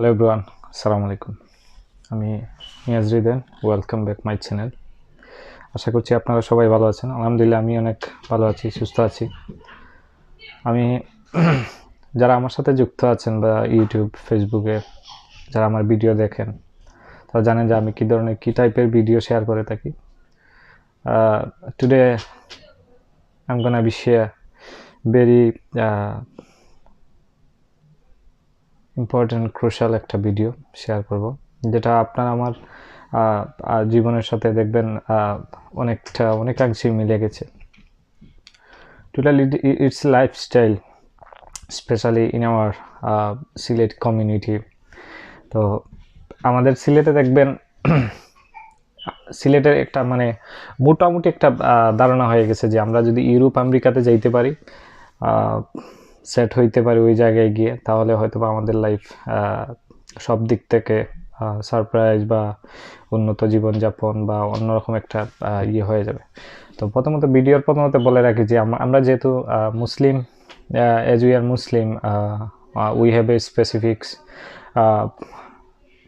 Hello everyone আসসালামু আলাইকুম আমি Niaz Riden welcome back my channel আশা করছি আপনারা সবাই ভালো আছেন। আলহামদুলিল্লাহ আমি অনেক ভালো আছি, সুস্থ আছি। আমি যারা আমার সাথে যুক্ত আছেন বা ইউটিউব ফেসবুকে যারা আমার ভিডিও দেখেন, তারা জানেন যে আমি কী ধরনের, কী টাইপের ভিডিও শেয়ার করে থাকি। Today I am gonna be share very important crucial একটা ভিডিও শেয়ার করব, যেটা আপনার আমার জীবনের সাথে দেখবেন অনেকটা অনেকাংশেই মিলে গেছে। Totally it's lifestyle specially in our Sylhet community তো আমাদের সিলেটে দেখবেন সিলেটের একটা মানে মোটামুটি একটা ধারণা হয়ে গেছে যে আমরা যদি ইউরোপ আমেরিকাতে যাইতে পারি সেট হইতে পারি ওই জায়গায় গিয়ে, তাহলে হয়তো বা আমাদের লাইফ সব দিক থেকে সারপ্রাইজ বা উন্নত জীবনযাপন বা অন্যরকম একটা ইয়ে হয়ে যাবে। তো প্রথমত ভিডিওর প্রথমত বলে রাখি যে আমরা যেহেতু মুসলিম as we are Muslim we have a specifics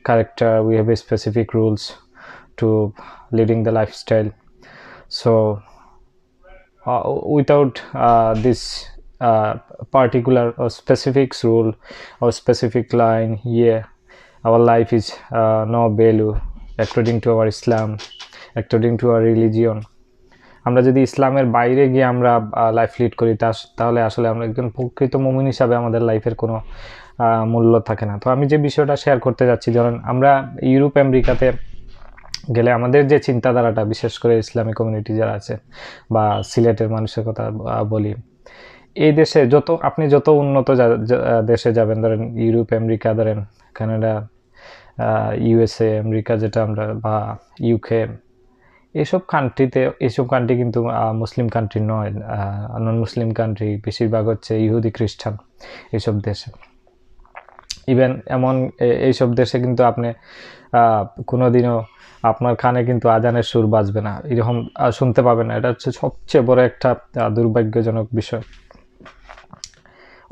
character, we have a specific rules to leading the lifestyle. So without without uh, particular or specific rule or specific line here. Our life is uh, no value according to our islam according to our religion. আমরা যদি ইসলামের বাইরে গিয়ে আমরা life lead করি তাহলে আসলে আমরা একজন প্রকৃত মুমিন হিসাবে আমাদের লাইফের কোনো মূল্য থাকে না। তো আমি যে বিষয়টা শেয়ার করতে যাচ্ছি ধরেন আমরা ইউরোপ আমেরিকাতে গেলে আমাদের যে চিন্তাধারাটা বিশেষ করে ইসলামিক কমিউনিটি যারা আছে বা সিলেটের মানুষের কথা বলি এই দেশে যত আপনি যত উন্নত দেশে যাবেন ধরেন ইউরোপ আমেরিকা ধরেন কানাডা ইউএসএ আমেরিকা যেটা আমরা বা ইউকে এইসব কান্ট্রিতে এইসব কান্ট্রি কিন্তু মুসলিম কান্ট্রি নয় নন মুসলিম কান্ট্রি বেশিরভাগ হচ্ছে ইহুদি খ্রিস্টান এইসব দেশে। ইভেন এমন এইসব দেশে কিন্তু আপনি আহ, কোনোদিনও আপনার কানে কিন্তু আজানের সুর বাজবে না। এরকম শুনতে পাবেন না। এটা হচ্ছে সবচেয়ে বড় একটা দুর্ভাগ্যজনক বিষয়।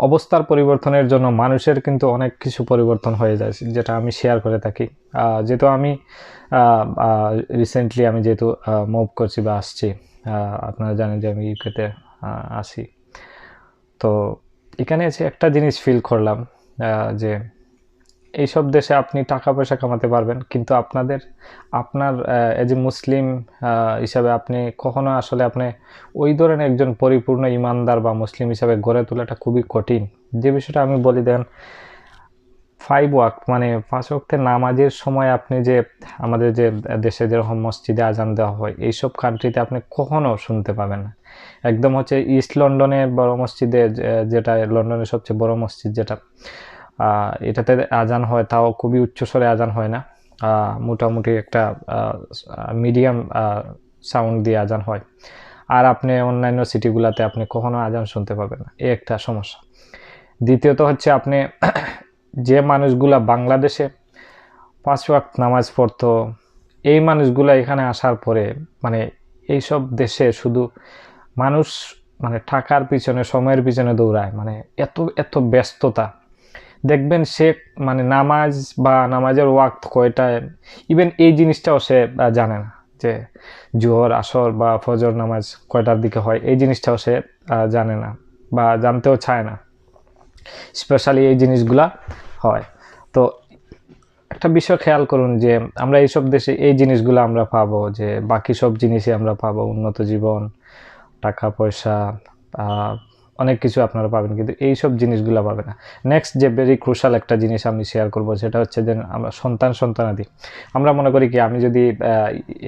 অবস্থার পরিবর্তনের জন্য মানুষের কিন্তু অনেক কিছু পরিবর্তন হয়ে যায়, যেটা আমি শেয়ার করে থাকি। যেহেতু আমি রিসেন্টলি আমি যেহেতু মুভ করছি বা আসছি আপনারা জানেন যে আমি ইউকেতে আসি। তো এখানে এসে একটা জিনিস ফিল করলাম যে এইসব দেশে আপনি টাকা পয়সা কামাতে পারবেন। কিন্তু আপনাদের, আপনার এজ এ মুসলিম হিসাবে আপনি কখনো আসলে আপনি ওই ধরনের একজন পরিপূর্ণ ইমানদার বা মুসলিম হিসাবে গড়ে তোলাটা খুবই কঠিন। যে বিষয়টা আমি বলি দেন ফাইভ ওয়াক মানে পাঁচ ওয়াক্তের নামাজের সময় আপনি যে আমাদের যে দেশে যেরকম মসজিদে আজান দেওয়া হয়, এইসব কান্ট্রিতে আপনি কখনো শুনতে পাবেন না। একদম হচ্ছে ইস্ট লন্ডনের বড় মসজিদে যেটা লন্ডনের সবচেয়ে বড় মসজিদ যেটা এটাতে আজান হয়, তাও খুবই উচ্চস্বরে আজান হয় না। মোটামুটি একটা মিডিয়াম সাউন্ড দিয়ে আজান হয়। আর আপনি অন্যান্য সিটিগুলোতে আপনি কখনো আজান শুনতে পাবেন না। এই একটা সমস্যা। দ্বিতীয়ত হচ্ছে আপনি যে মানুষগুলা বাংলাদেশে পাঁচ ওয়াক্ত নামাজ পড়তো, এই মানুষগুলা এখানে আসার পরে মানে এইসব দেশে শুধু মানুষ মানে টাকার পিছনে, সময়ের পিছনে দৌড়ায়। মানে এত এত ব্যস্ততা। দেখবেন সে মানে নামাজ বা নামাজের ওয়াক্ত কয়টায় ইভেন এই জিনিসটাও সে জানে না যে জোহর, আসর বা ফজর নামাজ কয়টার দিকে হয়, এই জিনিসটাও সে জানে না বা জানতেও চায় না। স্পেশালি এই জিনিসগুলা হয়। তো একটা বিষয় খেয়াল করুন যে আমরা এইসব দেশে এই জিনিসগুলো আমরা পাবো যে বাকি সব জিনিসই আমরা পাবো, উন্নত জীবন, টাকা, পয়সা অনেক কিছু আপনারা পাবেন, কিন্তু এই সব জিনিসগুলো পাবে না। নেক্সট যে ভেরি ক্রুশাল একটা জিনিস আমি শেয়ার করব, সেটা হচ্ছে যে আমরা সন্তান সন্তানাদি। আমরা মনে করি কি, আমি যদি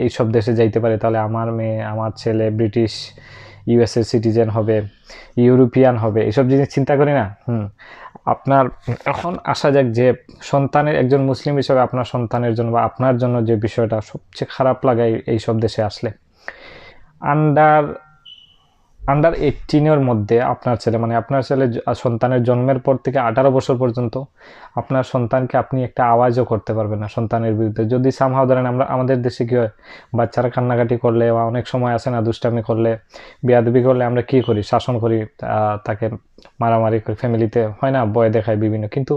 এই সব দেশে যাইতে পারি, তাহলে আমার মেয়ে, আমার ছেলে ব্রিটিশ ইউএসএ সিটিজেন হবে, ইউরোপিয়ান হবে, এসব জিনিস চিন্তা করি না? হুম। আপনার, এখন আসা যাক যে সন্তানের, একজন মুসলিম হিসেবে আপনার সন্তানের জন্য বা আপনার জন্য যে বিষয়টা সবচেয়ে খারাপ লাগে এই সব দেশে আসলে। আন্ডার আন্ডার এইটিনের মধ্যে আপনার ছেলে মানে আপনার ছেলে সন্তানের জন্মের পর থেকে আঠারো বছর পর্যন্ত আপনার সন্তানকে আপনি একটা আওয়াজও করতে পারবেন না সন্তানের বিরুদ্ধে। যদি সামহাও ধরেন আমরা, আমাদের দেশে কী হয়, বাচ্চারা কান্নাকাটি করলে বা অনেক সময় আসে না দুষ্টামি করলে, বেয়াদবি করলে আমরা কি করি? শাসন করি তাকে মারামারি করি ফ্যামিলিতে হয় না, ভয় দেখায় বিভিন্ন। কিন্তু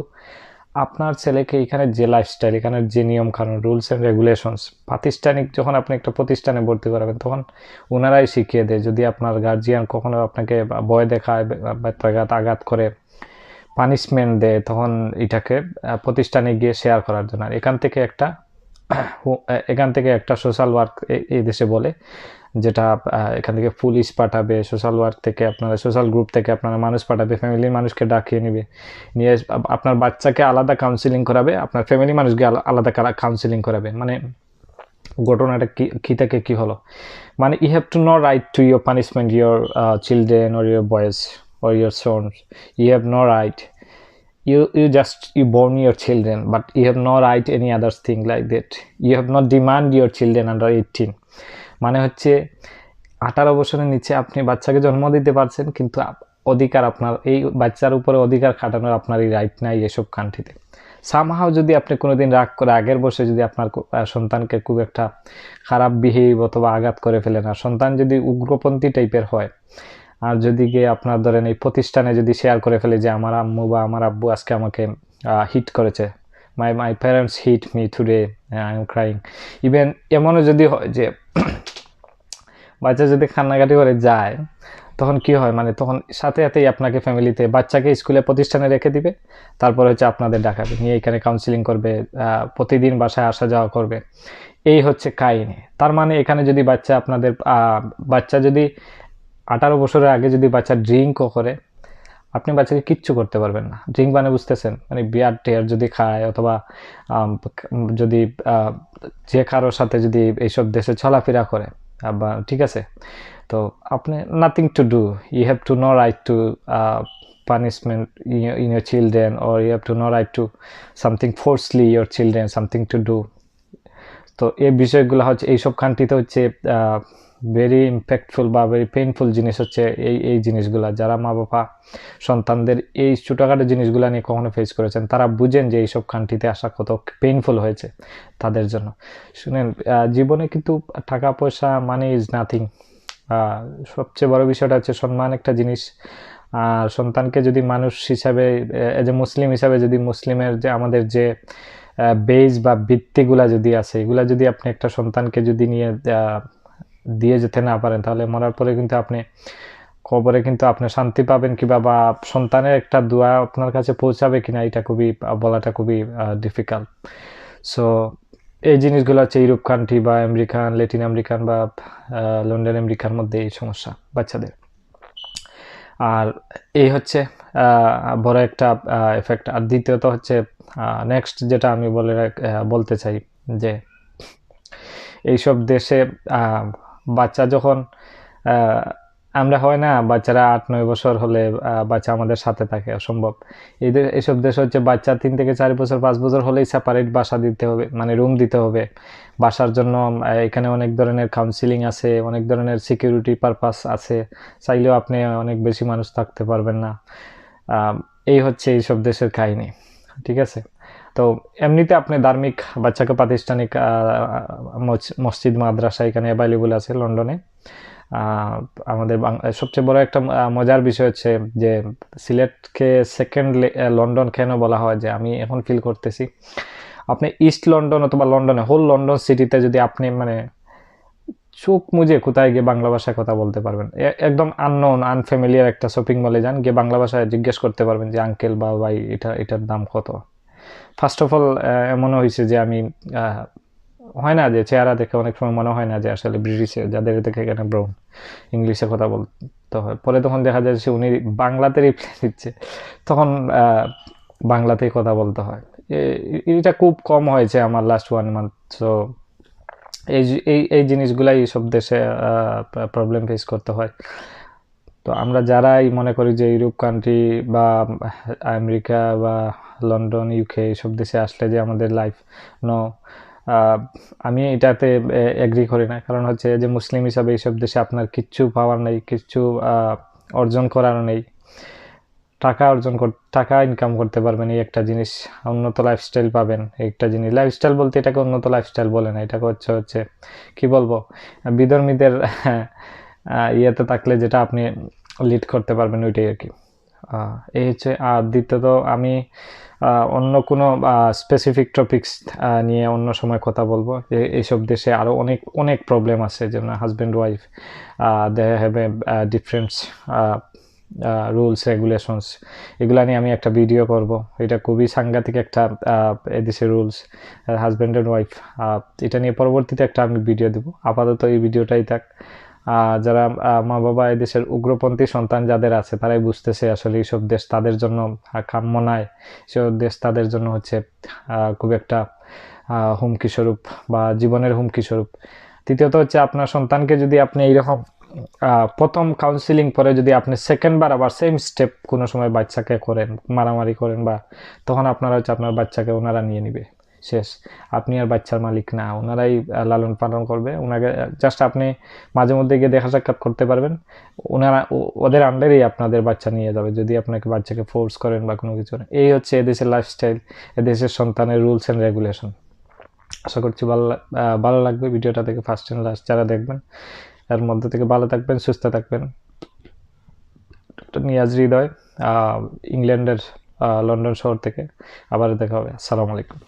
আপনার ছেলেকে এখানে যে লাইফস্টাইল এখানে যে নিয়ম কানুন রুলস অ্যান্ড রেগুলেশনস প্রাতিষ্ঠানিক যখন আপনি একটা প্রতিষ্ঠানে ভর্তি করাবেন, তখন ওনারাই শিখিয়ে দেয়, যদি আপনার গার্জিয়ান কখনো আপনাকে ভয় দেখায় ব্যত্যাঘাত আঘাত করে পানিশমেন্ট দেয়, তখন এটাকে প্রতিষ্ঠানে গিয়ে শেয়ার করার জন্য। এখান থেকে একটা এখান থেকে একটা সোশ্যাল ওয়ার্ক এই দেশে বলে, যেটা এখান থেকে পুলিশ পাঠাবে সোশ্যাল ওয়ার্ক থেকে আপনারা সোশ্যাল গ্রুপ থেকে আপনারা মানুষ পাঠাবে ফ্যামিলির মানুষকে ডাকিয়ে নেবে। নিয়ে আপনার বাচ্চাকে আলাদা কাউন্সিলিং করাবে, আপনার ফ্যামিলি মানুষকে আলা- আলাদা কাউন্সিলিং করাবে। মানে ঘটনাটা কি, কী থেকে কী হলো? মানে you have to no right to your punishment your children or your boys or your sons you have no right you you just, you born your children, but you have no right any other thing like that. You have not demand your children under 18 মানে হচ্ছে, আঠারো বছরের নিচে আপনি বাচ্চাকে জন্ম দিতে পারছেন, কিন্তু অধিকার আপনার, এই বাচ্চার উপরে অধিকার খাটানোর আপনার এই রাইট নাই এসব কান্ট্রিতে সামহাও যদি আপনি কোনোদিন রাগ করে, আগের বসে যদি আপনার সন্তানকে খুব একটা খারাপ বিহেভ অথবা আঘাত করে ফেলেন, আর সন্তান যদি উগ্রপন্থী টাইপের হয় আর যদি গিয়ে আপনার ধরেন এই প্রতিষ্ঠানে যদি শেয়ার করে ফেলে যে আমার আম্মু বা আমার আব্বু আজকে আমাকে হিট করেছে my my parents hit me today I am crying even এমনও যদি হয় যে বাচ্চা যদি কান্নাকাটি করে যায়, তখন কি হয়? মানে তখন সাথে সাথেই আপনাকে ফ্যামিলিতে বাচ্চাকে স্কুলে প্রতিষ্ঠানে রেখে দিবে, তারপর হচ্ছে আপনাদের ডাকাবে। নিয়ে এখানে কাউন্সিলিং করবে প্রতিদিন বাসায় আসা যাওয়া করবে। এই হচ্ছে কাহিনী। তার মানে এখানে যদি বাচ্চা আপনাদের বাচ্চা যদি আঠারো বছরের আগে যদি বাচ্চা ড্রিঙ্কও করে, আপনি বাচ্চাকে কিচ্ছু করতে পারবেন না। ড্রিঙ্ক মানে বুঝতেছেন? মানে বিয়ার টেয়ার যদি খায় অথবা যদি যে কারোর সাথে যদি এইসব দেশে চলাফেরা করে বা ঠিক আছে? তো আপনি nothing to do you have to no right to punishment in your children or you have to no right to something forcely your children something to do তো এই বিষয়গুলো হচ্ছে, এইসব কান্ট্রিতে হচ্ছে ভেরি ইম্প্যাক্টফুল বা ভেরি পেইনফুল জিনিস হচ্ছে এই এই জিনিসগুলো। যারা মা বাবা, সন্তানদের এই ছোটোখাটো জিনিসগুলো নিয়ে কখনো ফেস করেছেন, তারা বুঝেন যে এইসব কান্ট্রিতে আসা কত পেইনফুল হয়েছে তাদের জন্য। শুনেন জীবনে কিন্তু টাকা, পয়সা মানি ইজ নাথিং সবচেয়ে বড় বিষয়টা হচ্ছে সম্মান একটা জিনিস। আর সন্তানকে যদি মানুষ হিসাবে এজ এ মুসলিম হিসাবে যদি মুসলিমের যে আমাদের যে বেজ বা ভিত্তিগুলা যদি আছে, এগুলা যদি আপনি একটা সন্তানকে যদি নিয়ে দিয়ে যেতে না পারেন, তাহলে মরার পরে কিন্তু আপনি কবরে কিন্তু আপনি শান্তি পাবেন কিবা, বা সন্তানের একটা দোয়া আপনার কাছে পৌঁছাবে কিনা, এটা খুবই বলাটা খুবই ডিফিকাল্ট সো এই জিনিসগুলো হচ্ছে ইউরোপ কান্ট্রি বা আমেরিকান ল্যাটিন আমেরিকান বা লন্ডন আমেরিকার মধ্যে এই সমস্যা বাচ্চাদের। আর এই হচ্ছে বড় একটা এফেক্ট আর দ্বিতীয়ত হচ্ছে নেক্সট যেটা আমি বলে বলতে চাই যে এইসব দেশে বাচ্চা যখন আমরা হয় না, বাচ্চারা আট, নয় বছর হলে বাচ্চা আমাদের সাথে থাকে, অসম্ভব। এদের এইসব দেশ হচ্ছে বাচ্চা তিন থেকে চার বছর, পাঁচ বছর হলেই সেপারেট বাসা দিতে হবে মানে রুম দিতে হবে। বাসার জন্য এখানে অনেক ধরনের কাউন্সিলিং আছে, অনেক ধরনের সিকিউরিটি পারপাস আছে। চাইলেও আপনি অনেক বেশি মানুষ থাকতে পারবেন না। এই হচ্ছে এইসব দেশের কাহিনী, ঠিক আছে? তো এমনিতে আপনি ধার্মিক বাচ্চাকে প্রাতিষ্ঠানিক মসজিদ, মাদ্রাসা এখানে অ্যাভেলেবল আছে লন্ডনে। আমাদের সবচেয়ে বড় একটা মজার বিষয় হচ্ছে যে সিলেটকে সেকেন্ড লন্ডন কেন বলা হয় যে আমি এখন ফিল করতেছি। আপনি ইস্ট লন্ডন অথবা লন্ডনে হোল লন্ডন সিটিতে যদি আপনি মানে চোখ মুজে কোথায় গিয়ে বাংলা ভাষায় কথা বলতে পারবেন? একদম আননোন আনফ্যামিলিয়ার একটা শপিং মলে যান, গিয়ে বাংলা ভাষায় জিজ্ঞেস করতে পারবেন যে আঙ্কেল বা ভাই, এটা, এটার দাম কত? ফার্স্ট অফ অল এমনও হয়েছে যে, আমি হয় না যে, চেহারা দেখে অনেক সময় মনে হয় না যে, আসলে ব্রিটিশে যাদের দেখে এখানে ব্রাউন ইংলিশে কথা বলতে হয়। পরে তখন দেখা যায় যে, উনি বাংলাতে রিপ্লাই দিচ্ছে। তখন বাংলাতেই কথা বলতে হয়। এটা খুব কম হয়েছে আমার লাস্ট ওয়ান মান্থ সো এই এই এই জিনিসগুলাই সব দেশে প্রবলেম ফেস করতে হয়। তো আমরা যারাই মনে করি যে ইউরোপ কান্ট্রি বা আমেরিকা বা লন্ডন ইউকে এইসব দেশে আসলে যে আমাদের লাইফ ন আমি এটাতে এগ্রি করি না। কারণ হচ্ছে যে মুসলিম হিসাবে এইসব দেশে আপনার কিচ্ছু পাওয়ার নেই, কিচ্ছু অর্জন করার নেই। টাকা অর্জন কর, টাকা ইনকাম করতে পারবেন এই একটা জিনিস, উন্নত লাইফস্টাইল পাবেন। একটা জিনিস লাইফস্টাইল বলতে এটাকে উন্নত লাইফস্টাইল বলে না, এটাকে হচ্ছে হচ্ছে, কি বলব? বিধর্মীদের ইয়েতে থাকলে যেটা আপনি লিড করতে পারবেন ওইটাই আর কি। এই হচ্ছে, আর দ্বিতীয়ত আমি অন্য কোনো স্পেসিফিক টপিকস নিয়ে অন্য সময় কথা বলব। যে এইসব দেশে আরও অনেক অনেক প্রবলেম আছে, যেমন husband wife they have a different rules regulations এগুলা নিয়ে আমি একটা ভিডিও করব। এটা খুবই সাংঘাতিক একটা এদেশের রুলস হাজব্যান্ড অ্যান্ড ওয়াইফ এটা নিয়ে পরবর্তীতে একটা আমি ভিডিও দেবো। আপাতত এই ভিডিওটাই থাক। যারা মা বাবা এদেশের উগ্রপন্থী সন্তান যাদের আছে, তারাই বুঝতেছে আসলে এইসব দেশ তাদের জন্য কাম্য নয়। সেসব দেশ তাদের জন্য হচ্ছে খুব একটা হুমকি স্বরূপ বা জীবনের হুমকি স্বরূপ। তৃতীয়ত হচ্ছে আপনার সন্তানকে যদি আপনি এইরকম প্রথম কাউন্সিলিং পরে যদি আপনি সেকেন্ড বার আবার সেম স্টেপ কোনো সময় বাচ্চাকে করেন, মারামারি করেন বা, তখন আপনারা হচ্ছে আপনার বাচ্চাকে ওনারা নিয়ে নিবে। শেষ। আপনি আর বাচ্চার মালিক না, ওনারাই লালন পালন করবে। ওনাকে জাস্ট আপনি মাঝে মধ্যে গিয়ে দেখা সাক্ষাৎ করতে পারবেন। ওনারা ওদের আন্ডারেই আপনাদের বাচ্চা নিয়ে যাবে, যদি আপনাকে বাচ্চাকে ফোর্স করেন বা কোনো কিছু। এই হচ্ছে এদেশের লাইফস্টাইল এদেশের সন্তানের রুলস অ্যান্ড রেগুলেশন আশা করছি ভালো ভালো লাগবে। ভিডিওটা থেকে ফার্স্ট অ্যান্ড লাস্ট যারা দেখবেন এর মধ্যে থেকে ভালো থাকবেন, সুস্থ থাকবেন। নিয়াজ হৃদয় ইংল্যান্ডের লন্ডন শহর থেকে আবার দেখা হবে। আসসালামু আলাইকুম।